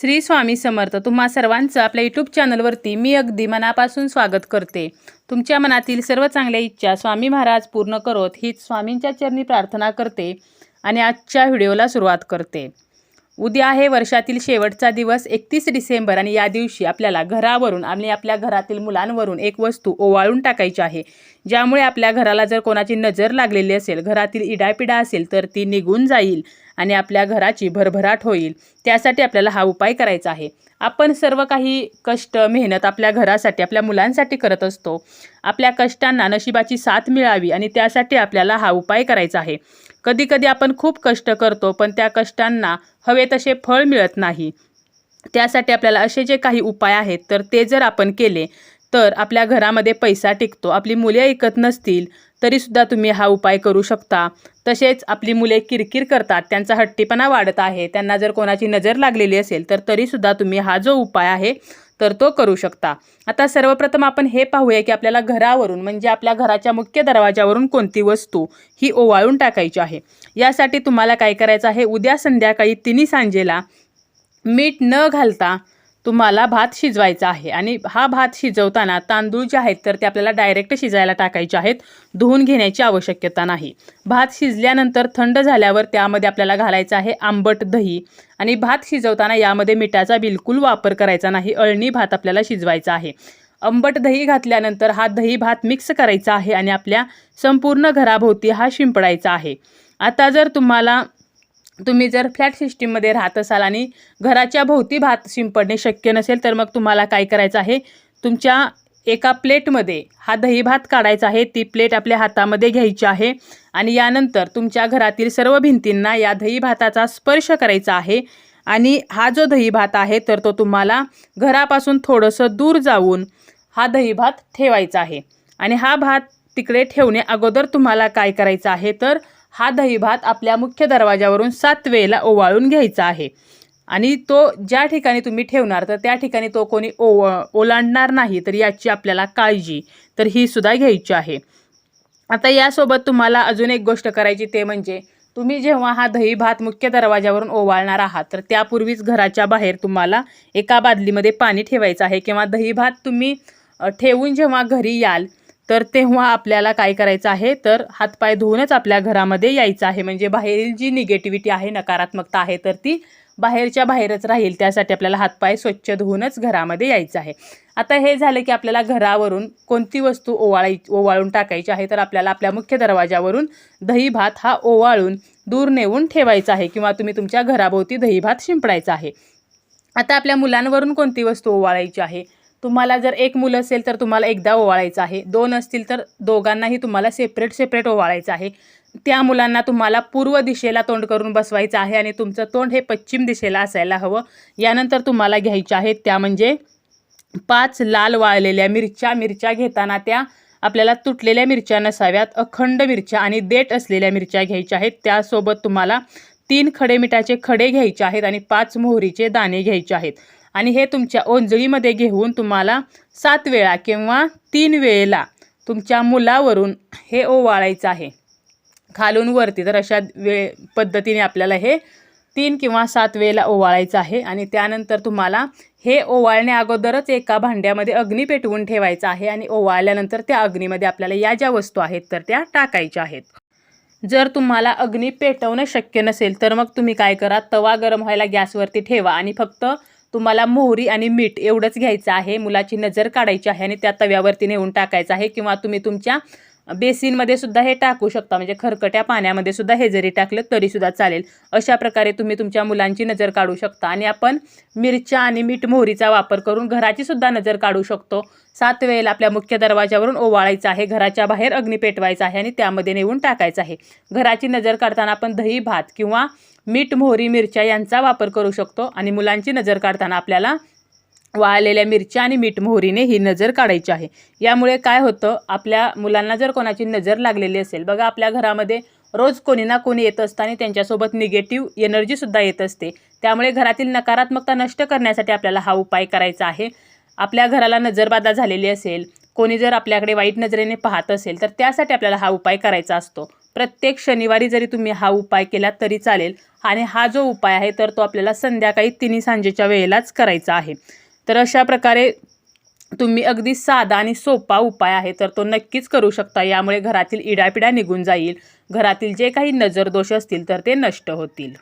श्री स्वामी समर्थ तुम्हा सर्वांचं आपल्या यूट्यूब चॅनलवरती मी अगदी मनापासून स्वागत करते. तुमच्या मनातील सर्व चांगल्या इच्छा स्वामी महाराज पूर्ण करोत हीच स्वामींच्या चरणी प्रार्थना करते आणि आजच्या व्हिडिओला सुरुवात करते. उद्या आहे वर्षातील शेवटचा दिवस एकतीस डिसेंबर आणि या दिवशी आपल्याला घरावरून आणि आपल्या घरातील मुलांवरून एक वस्तू ओवाळून टाकायची आहे. ज्यामुळे आपल्या घराला जर कोणाची नजर लागलेली असेल घरातील इडापिडा असेल तर ती निघून जाईल. आणि आपल्या घराची भरभराट होईल. त्यासाठी आपल्याला हा उपाय करायचा आहे. आपण सर्व काही कष्ट मेहनत आपल्या घरासाठी आपल्या मुलांसाठी करत असतो. आपल्या कष्टांना नशिबाची साथ मिळावी आणि त्यासाठी आपल्याला हा उपाय करायचा आहे. कधीकधी आपण खूप कष्ट करतो पण त्या कष्टांना हवे तसे फळ मिळत नाही. त्यासाठी आपल्याला असे जे काही उपाय आहेत तर ते जर आपण केले तर आपल्या घरामध्ये पैसा टिकतो. आपली मुले ऐकत नसतील तरीसुद्धा तुम्ही हा उपाय करू शकता. तसेच आपली मुले किरकिर करतात त्यांचा हट्टीपणा वाढत आहे. त्यांना जर कोणाची नजर लागलेली असेल तर तरीसुद्धा तुम्ही हा जो उपाय आहे तर तो करू शकता. आता सर्वप्रथम आपण हे पाहूया की आपल्याला घरावरून म्हणजे आपल्या घराच्या मुख्य दरवाजावरून कोणती वस्तू ही ओवाळून टाकायची आहे. यासाठी तुम्हाला काय करायचं आहे? उद्या संध्याकाळी तिन्ही सांजेला मीठ न घालता तुम्हाला भात शिजवायचा आहे. आणि हा भात शिजवताना तांदूळ जे आहेत तर ते आपल्याला डायरेक्ट शिजायला टाकायचे आहेत. धुवून घेण्याची आवश्यकता नाही. भात शिजल्यानंतर थंड झाल्यावर त्यामध्ये आपल्याला घालायचं आहे आंबट दही. आणि भात शिजवताना यामध्ये मिठाचा बिलकुल वापर करायचा नाही. अळणी भात आपल्याला शिजवायचा आहे. आंबट दही घातल्यानंतर हा दही भात मिक्स करायचा आहे आणि आपल्या संपूर्ण घराभोवती हा शिंपडायचा आहे. आता जर तुम्हाला तुम्ही जर फ्लॅट सिस्टीममध्ये राहत असाल आणि घराच्या भोवती भात शिंपडणे शक्य नसेल तर मग तुम्हाला काय करायचं आहे? तुमच्या एका प्लेटमध्ये हा दही भात काढायचा आहे. ती प्लेट आपल्या हातामध्ये घ्यायची आहे आणि यानंतर तुमच्या घरातील सर्व भिंतींना या दही भाताचा स्पर्श करायचा आहे आणि हा जो दही भात आहे तर तो तुम्हाला घरापासून थोडंसं दूर जाऊन हा दही भात ठेवायचा आहे. आणि हा भात तिकडे ठेवणे अगोदर तुम्हाला काय करायचं आहे? तर हा दही भात आपल्या मुख्य दरवाजावरून सात वेळेला ओवाळून घ्यायचा आहे. आणि तो ज्या ठिकाणी तुम्ही ठेवणार तर त्या ठिकाणी तो कोणी ओ ओलांडणार नाही तर याची आपल्याला काळजी तर ही सुद्धा घ्यायची आहे. आता यासोबत तुम्हाला अजून एक गोष्ट करायची ते म्हणजे तुम्ही जेव्हा हा दही भात मुख्य दरवाजावरून ओवाळणार आहात तर त्यापूर्वीच घराच्या बाहेर तुम्हाला एका बादलीमध्ये पाणी ठेवायचं आहे किंवा दही भात तुम्ही ठेवून जेव्हा घरी याल तर तेव्हा आपल्याला काय करायचं आहे? तर हातपाय धुवूनच आपल्या घरामध्ये यायचं आहे. म्हणजे बाहेरील जी निगेटिव्हिटी आहे नकारात्मकता आहे तर ती बाहेरच्या बाहेरच राहील. त्यासाठी आपल्याला हातपाय स्वच्छ धुवूनच घरामध्ये यायचं आहे. आता हे झालं की आपल्याला घरावरून कोणती वस्तू ओवाळाय ओवाळून टाकायची आहे? तर आपल्याला आपल्या मुख्य दरवाजावरून दही भात हा ओवाळून दूर नेऊन ठेवायचा आहे किंवा तुम्ही तुमच्या घराभोवती दही भात शिंपडायचा आहे. आता आपल्या मुलांवरून कोणती वस्तू ओवाळायची आहे? तुम्हाला जर एक मुलं असेल तर तुम्हाला एकदा ओवाळायचं आहे. दोन असतील तर दोघांनाही तुम्हाला सेपरेट सेपरेट ओवाळायचं आहे. त्या मुलांना तुम्हाला पूर्व दिशेला तोंड करून बसवायचं आहे आणि तुमचं तोंड हे पश्चिम दिशेला असायला हवं. यानंतर तुम्हाला घ्यायच्या आहेत त्या म्हणजे पाच लाल वाळलेल्या मिरच्या. मिरच्या घेताना त्या आपल्याला तुटलेल्या मिरच्या नसाव्यात. अखंड मिरच्या आणि देठ असलेल्या मिरच्या घ्यायच्या आहेत. त्यासोबत तुम्हाला तीन खडे मिठाचे खडे घ्यायचे आहेत आणि पाच मोहरीचे दाणे घ्यायचे आहेत. आणि हे तुमच्या ओंजळीमध्ये घेऊन तुम्हाला सात वेळा किंवा तीन वेळेला तुमच्या मुलावरून हे ओवाळायचं आहे. खालून वरती तर अशा वे पद्धतीने आपल्याला हे तीन किंवा सात वेळेला ओवाळायचं आहे आणि त्यानंतर तुम्हाला हे ओवाळण्या अगोदरच एका भांड्यामध्ये अग्नी पेटवून ठेवायचं आहे आणि ओवाळल्यानंतर त्या अग्नीमध्ये आपल्याला या ज्या वस्तू आहेत तर त्या टाकायच्या आहेत. जर तुम्हाला अग्नी पेटवणं शक्य नसेल तर मग तुम्ही काय करा तवा गरम व्हायला गॅसवरती ठेवा आणि फक्त तुम्हाला मोहरी आणि मीठ एवढंच घ्यायचं आहे मुलाची नजर काढायची आहे आणि त्या तव्यावरती नेऊन टाकायचं आहे किंवा तुम्ही तुमच्या बेसिनमध्ये सुद्धा हे टाकू शकता. म्हणजे खरकट्या पाण्यामध्ये सुद्धा हे जरी टाकलं तरीसुद्धा चालेल. अशा प्रकारे तुम्ही तुमच्या मुलांची नजर काढू शकता. आणि आपण मिरच्या आणि मीठ मोहरीचा वापर करून घराची सुद्धा नजर काढू शकतो. सात वेळेला आपल्या मुख्य दरवाजावरून ओवाळायचं आहे घराच्या बाहेर अग्नी पेटवायचा आहे आणि त्यामध्ये नेऊन टाकायचं आहे. घराची नजर काढताना आपण दही भात किंवा मीठ मोहरी मिरच्या यांचा वापर करू शकतो आणि मुलांची नजर काढताना आपल्याला वाळलेल्या मिरच्या आणि मीठ मोहरीने ही नजर काढायची आहे. यामुळे काय होतं आपल्या मुलांना जर कोणाची नजर लागलेली असेल बघा आपल्या घरामध्ये रोज कोणी ना कोणी येत असतं आणि त्यांच्यासोबत निगेटिव्ह एनर्जीसुद्धा येत असते. त्यामुळे घरातील नकारात्मकता नष्ट करण्यासाठी आपल्याला हा उपाय करायचा आहे. आपल्या घराला नजरबाधा झालेली असेल कोणी जर आपल्याकडे वाईट नजरेने पाहत असेल तर त्यासाठी आपल्याला हा उपाय करायचा असतो. प्रत्येक शनिवारी जरी तुम्ही हा उपाय केला तरी चालेल आणि हा जो उपाय आहे तर तो आपल्याला संध्याकाळी तिन्ही सांजेच्या वेळेलाच करायचा आहे. तर अशा प्रकारे तुम्ही अगदी साधा आणि सोपा उपाय आहे तर तो नक्कीच करू शकता. यामुळे घरातील इडापिडा निघून जाईल. घरातील जे काही नजर दोष असतील तर ते नष्ट होतील.